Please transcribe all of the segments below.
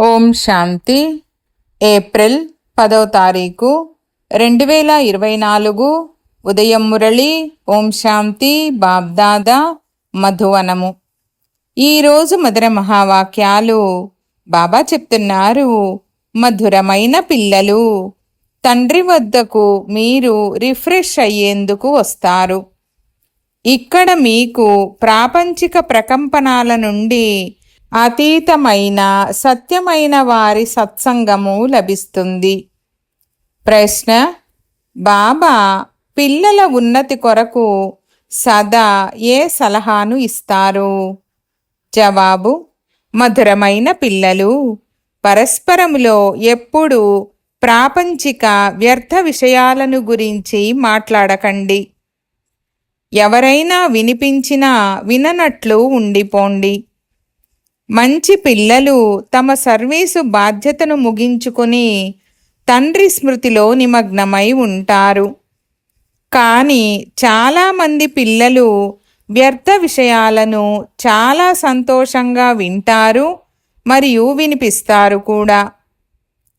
ఓం శాంతి. April పదవ తారీఖు రెండు వేల ఇరవై నాలుగు ఉదయం మురళి ఓం శాంతి బాబ్దాదా మధువనము. ఈరోజు మధుర మహావాక్యాలు బాబా చెప్తున్నారు. మధురమైన పిల్లలు తండ్రి వద్దకు మీరు రిఫ్రెష్ అయ్యేందుకు వస్తారు. ఇక్కడ మీకు ప్రాపంచిక ప్రకంపనాల నుండి అతీతమైన సత్యమైన వారి సత్సంగము లభిస్తుంది. ప్రశ్న బాబా పిల్లల ఉన్నతి కొరకు సదా ఏ సలహాను ఇస్తారు? జవాబు మధురమైన పిల్లలు పరస్పరములో ఎప్పుడు ప్రాపంచిక వ్యర్థ విషయాలను గురించి మాట్లాడకండి. ఎవరైనా వినిపించినా విననట్లు ఉండిపోండి. మంచి పిల్లలు తమ సర్వీసు బాధ్యతను ముగించుకొని తండ్రి స్మృతిలో నిమగ్నమై ఉంటారు. కానీ చాలామంది పిల్లలు వ్యర్థ విషయాలను చాలా సంతోషంగా వింటారు మరియు వినిపిస్తారు కూడా.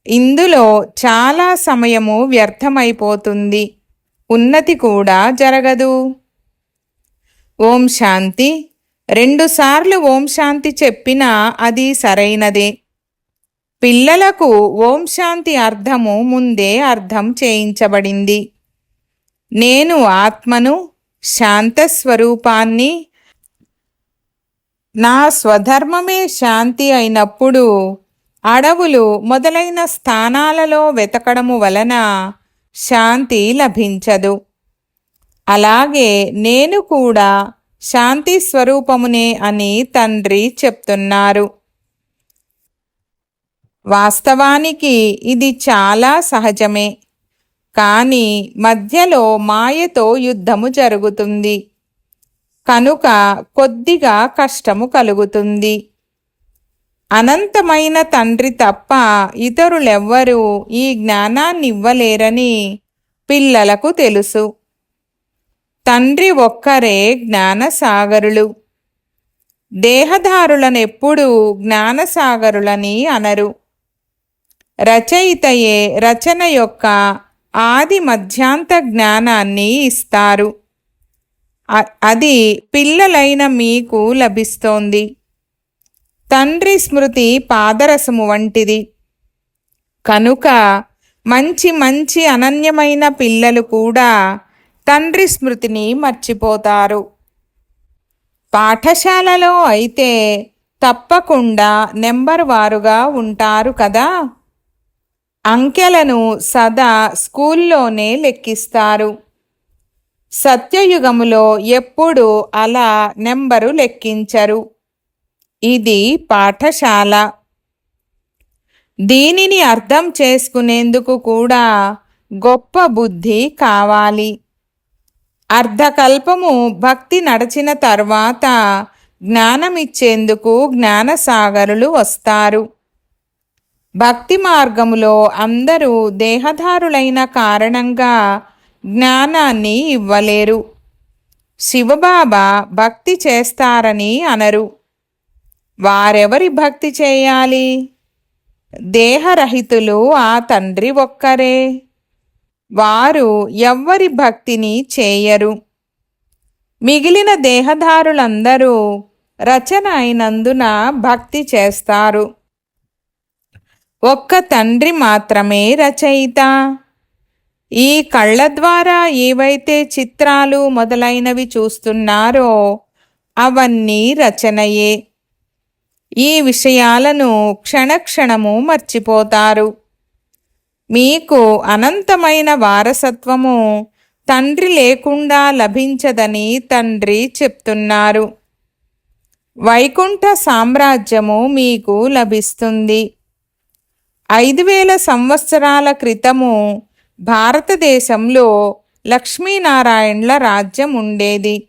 ఇందులో చాలా సమయము వ్యర్థమైపోతుంది. ఉన్నతి కూడా జరగదు. ఓం శాంతి. రెండుసార్లు ఓం శాంతి చెప్పినా అది సరైనదే. పిల్లలకు ఓం శాంతి అర్థము ముందే అర్థం చేయించబడింది. నేను ఆత్మను శాంత స్వరూపాన్ని నా స్వధర్మమే శాంతి అయినప్పుడు అడవులు మొదలైన స్థానాలలో వెతకడము వలన శాంతి లభించదు. అలాగే నేను కూడా శాంతి స్వరూపమునే అని తండ్రి చెప్తున్నారు. వాస్తవానికి ఇది చాలా సహజమే. కానీ మధ్యలో మాయతో యుద్ధము జరుగుతుంది. కనుక కొద్దిగా కష్టము కలుగుతుంది. అనంతమైన తండ్రి తప్ప ఇతరులెవ్వరూ ఈ జ్ఞానాన్నివ్వలేరని పిల్లలకు తెలుసు. తండ్రి ఒక్కరే జ్ఞానసాగరులు. దేహదారులనెప్పుడూ జ్ఞానసాగరులని అనరు. రచయితయే రచన యొక్క ఆది మధ్యాంత జ్ఞానాన్ని ఇస్తారు. అది పిల్లలైన మీకు లభిస్తోంది. తండ్రి స్మృతి పాదరసము వంటిది. కనుక మంచి మంచి అనన్యమైన పిల్లలు కూడా తండ్రి స్మృతిని మర్చిపోతారు. పాఠశాలలో అయితే తప్పకుండా నెంబర్ వారుగా ఉంటారు కదా? అంకెలను సదా స్కూల్లోనే లెక్కిస్తారు. సత్యయుగములో ఎప్పుడు అలా నెంబరు లెక్కించరు. ఇది పాఠశాల. దీనిని అర్థం చేసుకునేందుకు కూడా గొప్ప బుద్ధి కావాలి. అర్ధకల్పము భక్తి నడచిన తర్వాత జ్ఞానమిచ్చేందుకు జ్ఞానసాగరులు వస్తారు. భక్తి మార్గములో అందరూ దేహదారులైన కారణంగా జ్ఞానాన్ని ఇవ్వలేరు. శివబాబా భక్తి చేస్తారని అనరు. వారెవరి భక్తి చేయాలి? దేహరహితులు ఆ తండ్రి ఒక్కరే. వారు ఎవ్వరి భక్తిని చేయరు. మిగిలిన దేహదారులందరూ రచన అయినందున భక్తి చేస్తారు. ఒక్క తండ్రి మాత్రమే రచయిత. ఈ కళ్ళ ద్వారా ఏవైతే చిత్రాలు మొదలైనవి చూస్తున్నారో అవన్నీ రచనయే. ఈ విషయాలను క్షణక్షణము మర్చిపోతారు. మీకు అనంతమైన వారసత్వము తండ్రి లేకుండా లభించదని తండ్రి చెప్తున్నారు. వైకుంఠ సామ్రాజ్యము మీకు లభిస్తుంది. ఐదు వేల సంవత్సరాల క్రితము భారతదేశంలో లక్ష్మీనారాయణల రాజ్యం ఉండేది.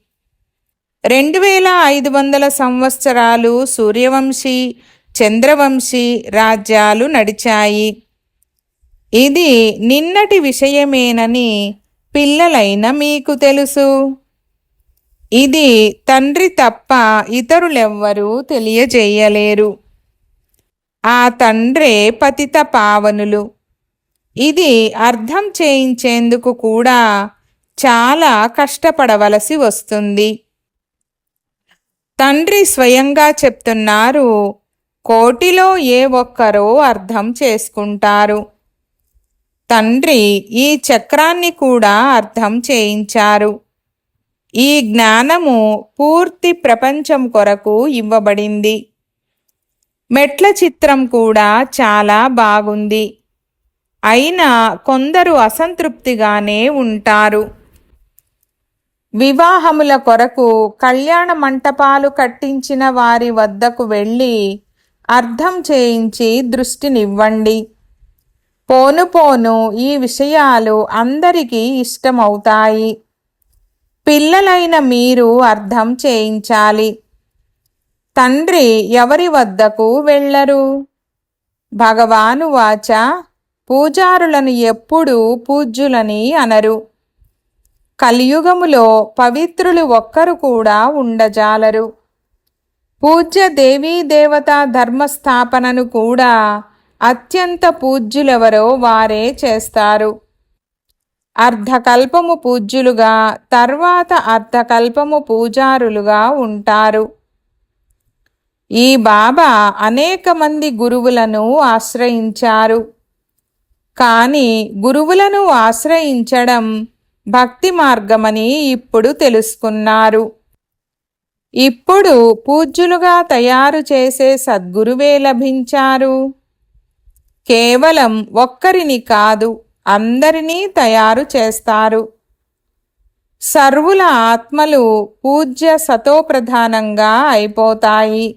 రెండు వేల ఐదు వందల సంవత్సరాలు సూర్యవంశీ చంద్రవంశీ రాజ్యాలు నడిచాయి. ఇది నిన్నటి విషయమేనని పిల్లలైన మీకు తెలుసు. ఇది తండ్రి తప్ప ఇతరులెవ్వరూ తెలియజేయలేరు. ఆ తండ్రే పతిత పావనులు. ఇది అర్థం చేయించేందుకు కూడా చాలా కష్టపడవలసి వస్తుంది. తండ్రి స్వయంగా చెప్తున్నారు కోటిలో ఏ ఒక్కరో అర్థం చేసుకుంటారు. తండ్రి ఈ చక్రాన్ని కూడా అర్థం చేయించారు. ఈ జ్ఞానము పూర్తి ప్రపంచం కొరకు ఇవ్వబడింది. మెట్ల చిత్రం కూడా చాలా బాగుంది. అయినా కొందరు అసంతృప్తిగానే ఉంటారు. వివాహముల కొరకు కళ్యాణ మంటపాలు కట్టించిన వారి వద్దకు వెళ్ళి అర్థం చేయించి దృష్టినివ్వండి. పోను పోను ఈ విషయాలు అందరికీ ఇష్టమవుతాయి. పిల్లలైన మీరు అర్థం చేయించాలి. తండ్రి ఎవరి వద్దకు వెళ్ళరు? భగవాను వాచ పూజారులను ఎప్పుడూ పూజ్యులని అనరు. కలియుగములో పవిత్రులు ఒక్కరు కూడా ఉండజాలరు. పూజ్య దేవీ దేవతా ధర్మస్థాపనను కూడా అత్యంత పూజ్యులెవరో వారే చేస్తారు. అర్ధకల్పము పూజ్యులుగా తర్వాత అర్ధకల్పము పూజారులుగా ఉంటారు. ఈ బాబా అనేక మంది గురువులను ఆశ్రయించారు. కానీ గురువులను ఆశ్రయించడం భక్తి మార్గమని ఇప్పుడు తెలుసుకున్నారు. ఇప్పుడు పూజ్యులుగా తయారు చేసే సద్గురువే లభించారు. కేవలం ఒక్కరిని కాదు అందరినీ తయారు చేస్తారు. సర్వుల ఆత్మలు పూజ్య సతోప్రధానంగా అయిపోతాయి.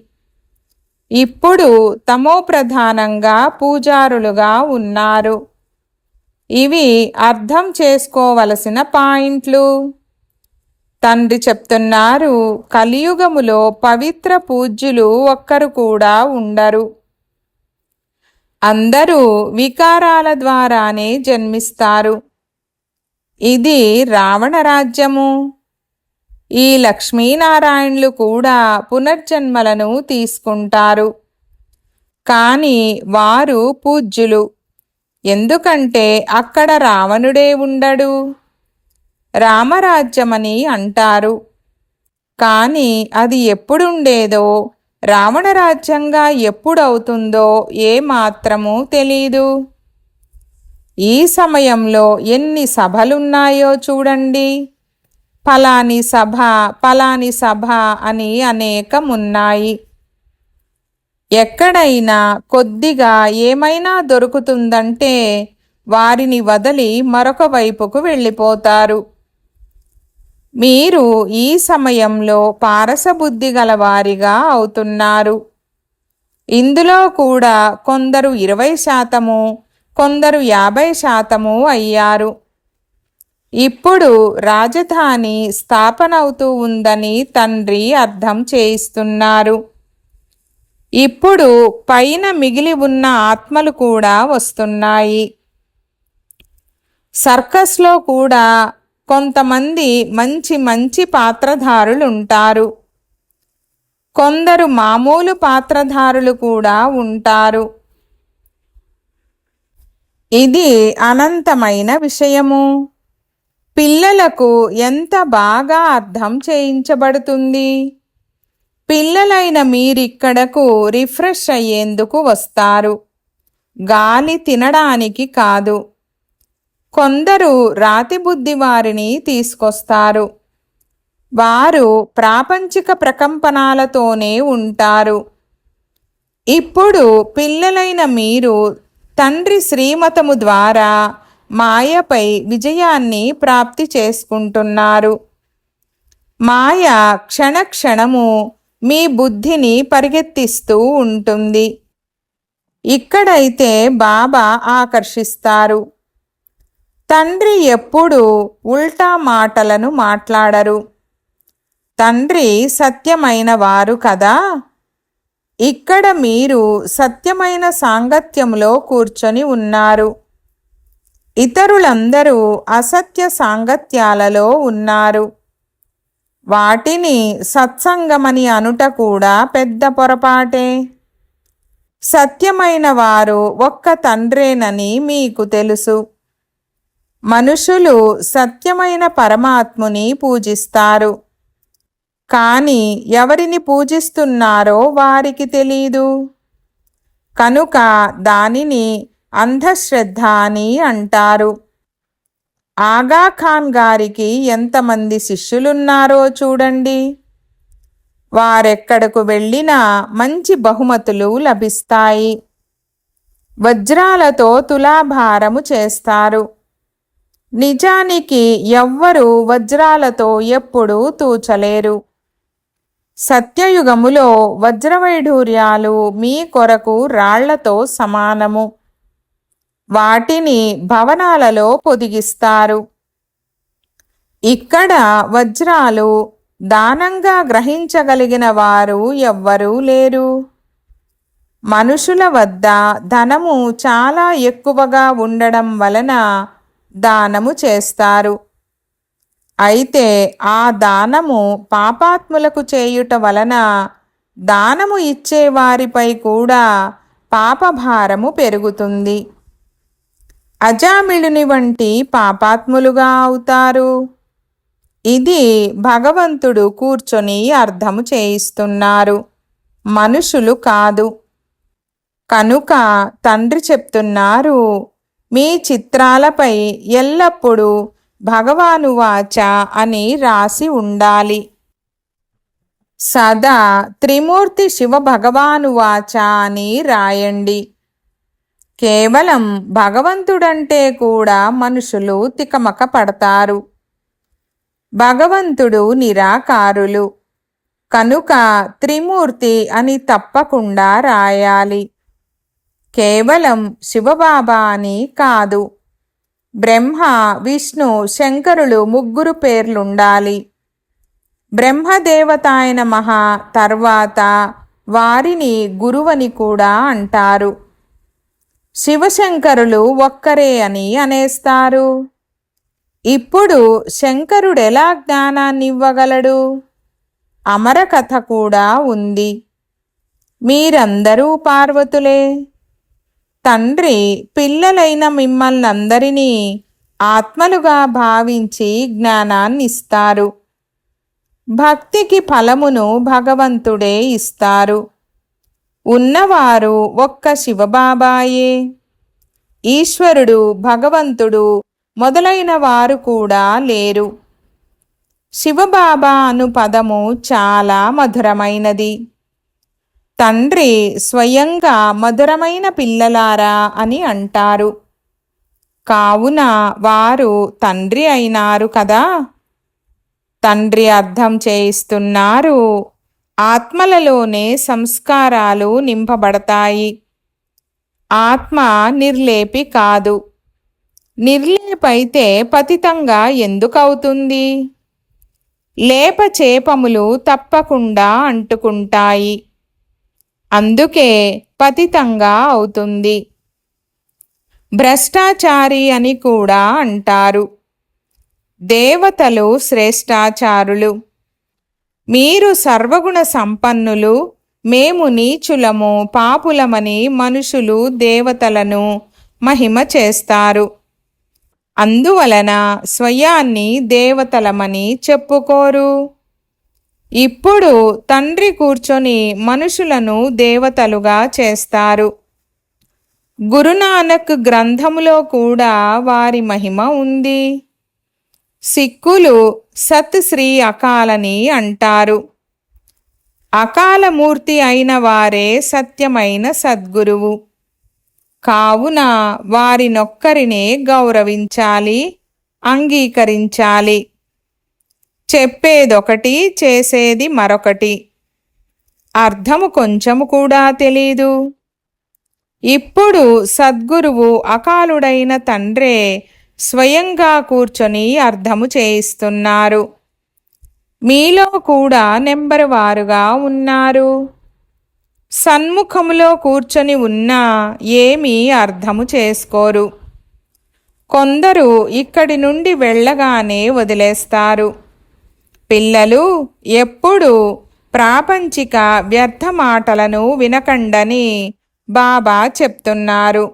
ఇప్పుడు తమో ప్రధానంగా పూజారులుగా ఉన్నారు. ఇవి అర్థం చేసుకోవలసిన పాయింట్లు. తండ్రి చెప్తున్నారు కలియుగములో పవిత్ర పూజ్యులు ఒక్కరు కూడా ఉండరు. అందరూ వికారాల ద్వారానే జన్మిస్తారు. ఇది రావణ రాజ్యము. ఈ లక్ష్మీనారాయణులు కూడా పునర్జన్మలను తీసుకుంటారు. కానీ వారు పూజ్యులు. ఎందుకంటే అక్కడ రావణుడే ఉండడు. రామరాజ్యమని అంటారు. కానీ అది ఎప్పుడుండేదో రావణ రాజ్యంగా ఎప్పుడవుతుందో ఏమాత్రము తెలీదు. ఈ సమయంలో ఎన్ని సభలున్నాయో చూడండి. ఫలాని సభ ఫలాని సభ అని అనేకమున్నాయి. ఎక్కడైనా కొద్దిగా ఏమైనా దొరుకుతుందంటే వారిని వదిలి మరొక వైపుకు వెళ్ళిపోతారు. మీరు ఈ సమయంలో పారసబుద్ధి గలవారిగా అవుతున్నారు. ఇందులో కూడా కొందరు ఇరవై శాతము కొందరు యాభై శాతము అయ్యారు. ఇప్పుడు రాజధాని స్థాపనవుతూ ఉందని తండ్రి అర్థం చేయిస్తున్నారు. ఇప్పుడు పైన మిగిలి ఉన్న ఆత్మలు కూడా వస్తున్నాయి. సర్కస్లో కూడా కొంతమంది మంచి మంచి పాత్రధారులు ఉంటారు కొందరు మామూలు పాత్రధారులు కూడా ఉంటారు. ఇది అనంతమైన విషయము. పిల్లలకు ఎంత బాగా అర్థం చేయించబడుతుంది? పిల్లలైన మీరిక్కడకు రిఫ్రెష్ అయ్యేందుకు వస్తారు. గాలి తినడానికి కాదు. కొందరు రాతి బుద్ధి వారిని తీసుకొస్తారు. వారు ప్రాపంచిక ప్రకంపనాలతోనే ఉంటారు. ఇప్పుడు పిల్లలైన మీరు తండ్రి శ్రీమతము ద్వారా మాయపై విజయాన్ని ప్రాప్తి చేసుకుంటున్నారు. మాయ క్షణక్షణము మీ బుద్ధిని పరిగెత్తిస్తూ ఉంటుంది. ఇక్కడైతే బాబా ఆకర్షిస్తారు. తండ్రి ఎప్పుడు ఉల్టా మాటలను మాట్లాడరు. తండ్రి సత్యమైన వారు కదా. ఇక్కడ మీరు సత్యమైన సాంగత్యంలో కూర్చొని ఉన్నారు. ఇతరులందరూ అసత్య సాంగత్యాలలో ఉన్నారు. వాటిని సత్సంగమని అనుట కూడా పెద్ద పొరపాటే. సత్యమైన వారు ఒక్క తండ్రేనని మీకు తెలుసు. మనుషులు సత్యమైన పరమాత్ముని పూజిస్తారు. కానీ ఎవరిని పూజిస్తున్నారో వారికి తెలీదు. కనుక దానిని అంధశ్రద్ధ అని అంటారు ఆగాఖాన్ గారికి ఎంతమంది శిష్యులున్నారో చూడండి. వారెక్కడకు వెళ్ళినా మంచి బహుమతులు లభిస్తాయి. వజ్రాలతో తులాభారము చేస్తారు. నిజానికి ఎవ్వరూ వజ్రాలతో ఎప్పుడూ తూచలేరు. సత్యయుగములో వజ్రవైఢూర్యాలు మీ కొరకు రాళ్ళతో సమానము. వాటిని భవనాలలో పొదిగిస్తారు. ఇక్కడ వజ్రాలు దానంగా గ్రహించగలిగిన వారు ఎవ్వరూ లేరు. మనుషుల వద్ద ధనము చాలా ఎక్కువగా ఉండడం వలన దానము చేస్తారు. అయితే ఆ దానము పాపాత్ములకు చేయుట వలన దానము ఇచ్చేవారిపై కూడా పాపభారము పెరుగుతుంది. అజామిళుని వంటి పాపాత్ములుగా అవుతారు. ఇది భగవంతుడు కూర్చొని అర్థము చేయిస్తున్నారు. మనుషులు కాదు. కనుక తండ్రి చెప్తున్నారు మీ చిత్రాలపై ఎల్లప్పుడూ భగవాను వాచ అని రాసి ఉండాలి. సదా త్రిమూర్తి శివ భగవాను వాచ అని రాయండి. కేవలం భగవంతుడంటే కూడా మనుషులు తికమక పడతారు. భగవంతుడు నిరాకారులు. కనుక త్రిమూర్తి అని తప్పకుండా రాయాలి. కేవలం శివబాబా అని కాదు. బ్రహ్మ విష్ణు శంకరులు ముగ్గురు పేర్లుండాలి. బ్రహ్మదేవతాయన మహా తర్వాత వారిని గురువని కూడా అంటారు. శివశంకరులు ఒక్కరే అని అనేస్తారు. ఇప్పుడు శంకరుడెలా జ్ఞానాన్ని ఇవ్వగలడు అమర కథ కూడా ఉంది. మీరందరూ పార్వతులే. తండ్రి పిల్లలైన మిమ్మల్నందరినీ ఆత్మలుగా భావించి జ్ఞానాన్నిస్తారు. భక్తికి ఫలమును భగవంతుడే ఇస్తారు. ఉన్నవారు ఒక్క శివబాబాయే. ఈశ్వరుడు భగవంతుడు మొదలైన వారు కూడా లేరు. శివబాబా అను పదము చాలా మధురమైనది. తండ్రి స్వయంగా మధురమైన పిల్లలారా అని అంటారు. కావున వారు తండ్రి అయినారు కదా. తండ్రి అర్థం చేయిస్తున్నారు. ఆత్మలలోనే సంస్కారాలు నింపబడతాయి. ఆత్మ నిర్లేపి కాదు. నిర్లేపైతే పతితంగా ఎందుకవుతుంది? లేప చేపములు తప్పకుండా అంటుకుంటాయి. అందుకే పతితంగా అవుతుంది. భ్రష్టాచారి అని కూడా అంటారు. దేవతలు శ్రేష్టాచారులు. మీరు సర్వగుణ సంపన్నులు మేము నీచులము పాపులమని మనుషులు దేవతలను మహిమ చేస్తారు. అందువలన స్వయాన్ని దేవతలమని చెప్పుకోరు. ఇప్పుడు తండ్రి కూర్చొని మనుషులను దేవతలుగా చేస్తారు. గురునానక్ గ్రంథములో కూడా వారి మహిమ ఉంది. సిక్కులు సత్ శ్రీ అకాలని అంటారు. అకాలమూర్తి అయిన వారే సత్యమైన సద్గురువు. కావున వారినొక్కరినే గౌరవించాలి అంగీకరించాలి. చెప్పేదొకటి చేసేది మరొకటి. అర్థము కొంచెము కూడా తెలీదు. ఇప్పుడు సద్గురువు అకాలుడైన తండ్రే స్వయంగా కూర్చొని అర్థము చేయిస్తున్నారు. మీలో కూడా నెంబరు వారుగా ఉన్నారు. సన్ముఖములో కూర్చొని ఉన్నా ఏమీ అర్థము చేసుకోరు. కొందరు ఇక్కడి నుండి వెళ్ళగానే వదిలేస్తారు. పిల్లలు ఎప్పుడు ప్రాపంచిక వ్యర్థ మాటలను వినకండని బాబా చెప్తున్నారు.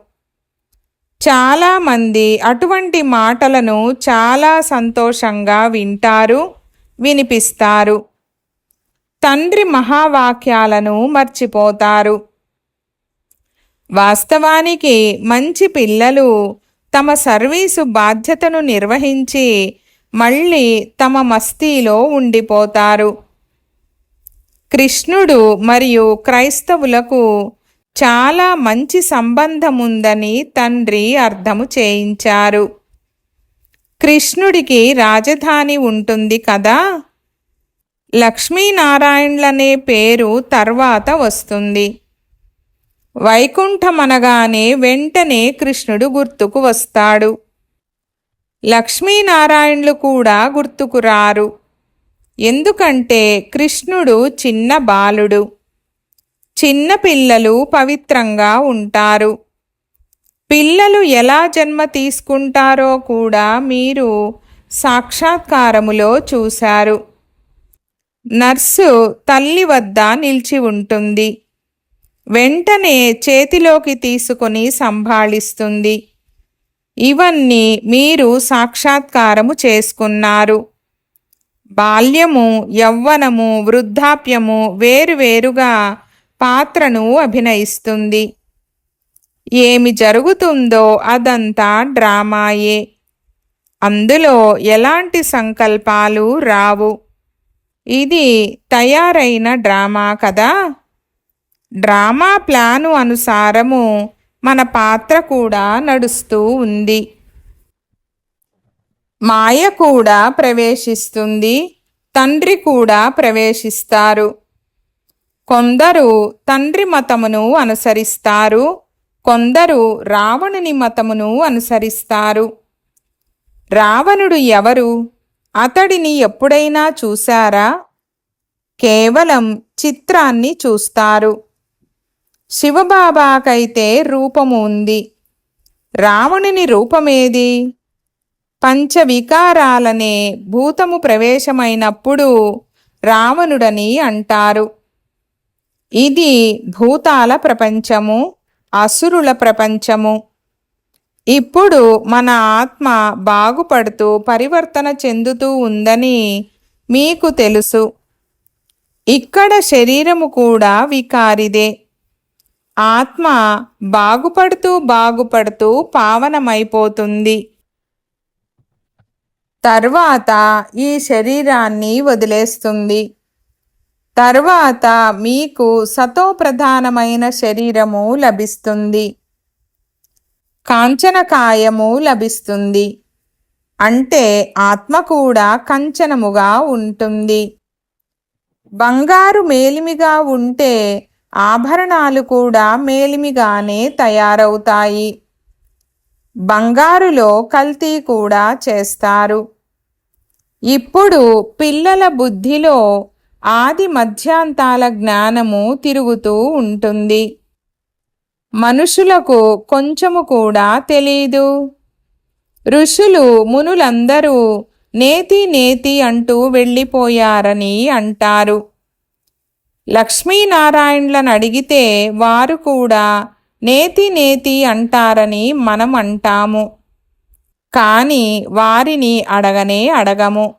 చాలామంది అటువంటి మాటలను చాలా సంతోషంగా వింటారు వినిపిస్తారు. తండ్రి మహావాక్యాలను మర్చిపోతారు. వాస్తవానికి మంచి పిల్లలు తమ సర్వీసు బాధ్యతను నిర్వహించి మళ్ళీ తమ మస్తీలో ఉండిపోతారు. కృష్ణుడు మరియు క్రైస్తవులకు చాలా మంచి సంబంధముందని తండ్రి అర్థము చేయించారు. కృష్ణుడికి రాజధాని ఉంటుంది కదా? లక్ష్మీనారాయణలనే పేరు తర్వాత వస్తుంది. వైకుంఠమనగానే వెంటనే కృష్ణుడు గుర్తుకు వస్తాడు. లక్ష్మీనారాయణులు కూడా గుర్తుకు రారు. ఎందుకంటే కృష్ణుడు చిన్న బాలుడు. చిన్న పిల్లలు పవిత్రంగా ఉంటారు. పిల్లలు ఎలా జన్మ తీసుకుంటారో కూడా మీరు సాక్షాత్కారములో చూశారు. నర్సు తల్లి వద్ద నిలిచి ఉంటుంది. వెంటనే చేతిలోకి తీసుకొని సంభాళిస్తుంది. ఇవన్నీ మీరు సాక్షాత్కారము చేసుకున్నారు. బాల్యము యవ్వనము వృద్ధాప్యము వేరువేరుగా పాత్రను అభినయిస్తుంది. ఏమి జరుగుతుందో అదంతా డ్రామాయే. అందులో ఎలాంటి సంకల్పాలు రావు? ఇది తయారైన డ్రామా కదా? డ్రామా ప్లాను అనుసారము మన పాత్ర కూడా నడుస్తూ ఉంది. మాయ కూడా ప్రవేశిస్తుంది. తండ్రి కూడా ప్రవేశిస్తారు. కొందరు తండ్రి మతమును అనుసరిస్తారు. కొందరు రావణుని మతమును అనుసరిస్తారు. రావణుడు ఎవరు? అతడిని ఎప్పుడైనా చూశారా? కేవలం చిత్రాన్ని చూస్తారు. శివబాబాకైతే రూపము ఉంది. రావణుని రూపమేది? పంచవికారాలనే భూతము ప్రవేశమైనప్పుడు రావణుడని అంటారు. ఇది భూతాల ప్రపంచము అసురుల ప్రపంచము. ఇప్పుడు మన ఆత్మ బాగుపడుతూ పరివర్తన చెందుతూ ఉందని మీకు తెలుసు. ఇక్కడ శరీరము కూడా వికారిదే. ఆత్మ బాగుపడుతూ బాగుపడుతూ పావనమైపోతుంది. తర్వాత ఈ శరీరాన్ని వదిలేస్తుంది. తర్వాత మీకు సతోప్రధానమైన శరీరము లభిస్తుంది. కాంచనకాయము లభిస్తుంది. అంటే ఆత్మ కూడా కంచనముగా ఉంటుంది. బంగారు మేలిమిగా ఉంటే ఆభరణాలు కూడా మేలిమిగానే తయారవుతాయి. బంగారులో కల్తీ కూడా చేస్తారు. ఇప్పుడు పిల్లల బుద్ధిలో ఆది మధ్యాంతాల జ్ఞానము తిరుగుతూ ఉంటుంది. మనుషులకు కొంచెము కూడా తెలీదు. ఋషులు మునులందరూ నేతి నేతి అంటూ వెళ్ళిపోయారని అంటారు. లక్ష్మీనారాయణులను అడిగితే వారు కూడా నేతి నేతి అంటారని మనం అంటాము. కానీ వారిని అడగనే అడగము.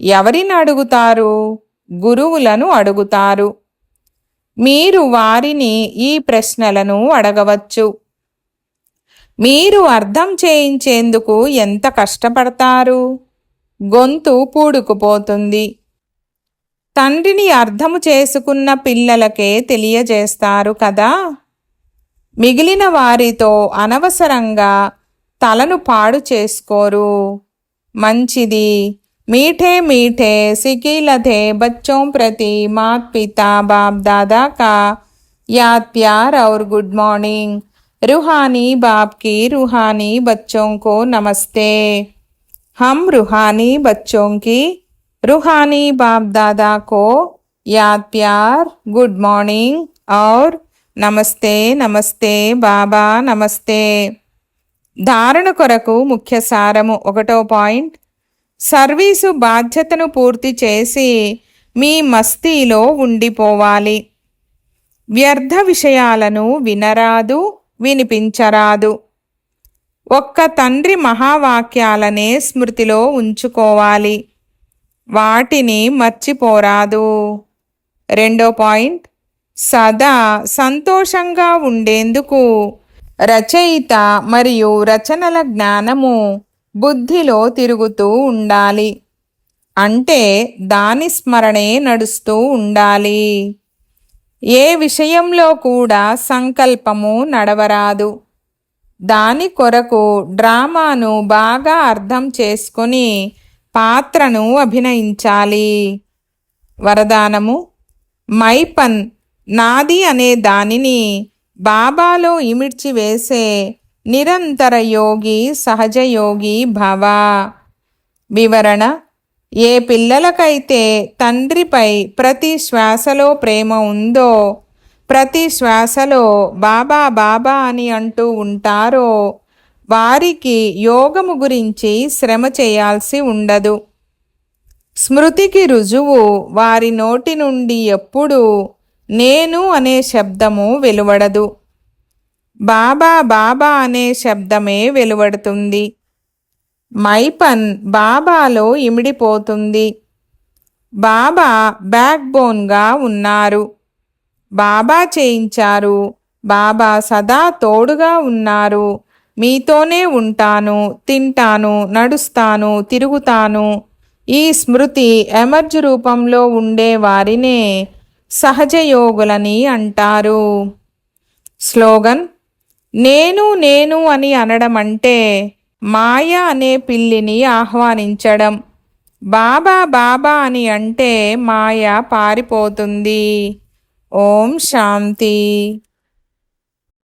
ఎవరిని అడుగుతారు? గురువులను అడుగుతారు. మీరు వారిని ఈ ప్రశ్నలను అడగవచ్చు. మీరు అర్థం చేయించేందుకు ఎంత కష్టపడతారు? గొంతు పూడుకుపోతుంది. తండ్రిని అర్థము చేసుకున్న పిల్లలకే తెలియజేస్తారు కదా మిగిలిన వారితో అనవసరంగా తలను పాడు చేసుకోరు మంచిది मीठे मीठे सिकील थे बच्चों प्रति मात पिता बाप दादा का याद प्यार और गुड मॉर्निंग रूहानी बाप की रूहानी बच्चों को नमस्ते हम रूहानी बच्चों की रूहानी बाप दादा को याद प्यार गुड मॉर्निंग और నమస్తే నమస్తే బాబా నమస్తే ధారణ కొరకు ముఖ్య సారము ఒకటో పాయింట్ సర్వీసు బాధ్యతను పూర్తి చేసి మీ మస్తీలో ఉండిపోవాలి వ్యర్థ విషయాలను వినరాదు వినిపించరాదు ఒక్క తండ్రి మహావాక్యాలనే స్మృతిలో ఉంచుకోవాలి వాటిని మర్చిపోరాదు. రెండో పాయింట్. సదా సంతోషంగా ఉండేందుకు రచయిత మరియు రచనల జ్ఞానము బుద్ధిలో తిరుగుతూ ఉండాలి. అంటే దాని స్మరణే నడుస్తూ ఉండాలి. ఏ విషయంలో కూడా సంకల్పము నడవరాదు. దాని కొరకు డ్రామాను బాగా అర్థం చేసుకొని పాత్రను అభినయించాలి. వరదానము మైపన్ నాది అనే దానిని బాబాలో ఇమిడ్చి వేసే నిరంతర యోగి సహజయోగి భవ. వివరణ ఏ పిల్లలకైతే తండ్రిపై ప్రతి శ్వాసలో ప్రేమ ఉందో ప్రతి శ్వాసలో బాబా బాబా అని అంటూ ఉంటారో వారికి యోగము గురించి శ్రమ చేయాల్సి ఉండదు. స్మృతికి రుజువు వారి నోటి నుండి ఎప్పుడూ నేను అనే శబ్దము వెలువడదు. బాబా బాబా అనే శబ్దమే వెలువడుతుంది. మైపన్ బాబాలో ఇమిడిపోతుంది. బాబా బ్యాక్ బోన్గా ఉన్నారు. బాబా చేయించారు. బాబా సదా తోడుగా ఉన్నారు. మీతోనే ఉంటాను తింటాను నడుస్తాను తిరుగుతాను. ఈ స్మృతి ఎమర్జ్ రూపంలో ఉండే వారినే సహజయోగులని అంటారు. స్లోగన్ నేను నేను అని అనడం అంటే మాయ అనే పిల్లిని ఆహ్వానించడం. బాబా బాబా అని అంటే మాయ పారిపోతుంది. ఓం శాంతి.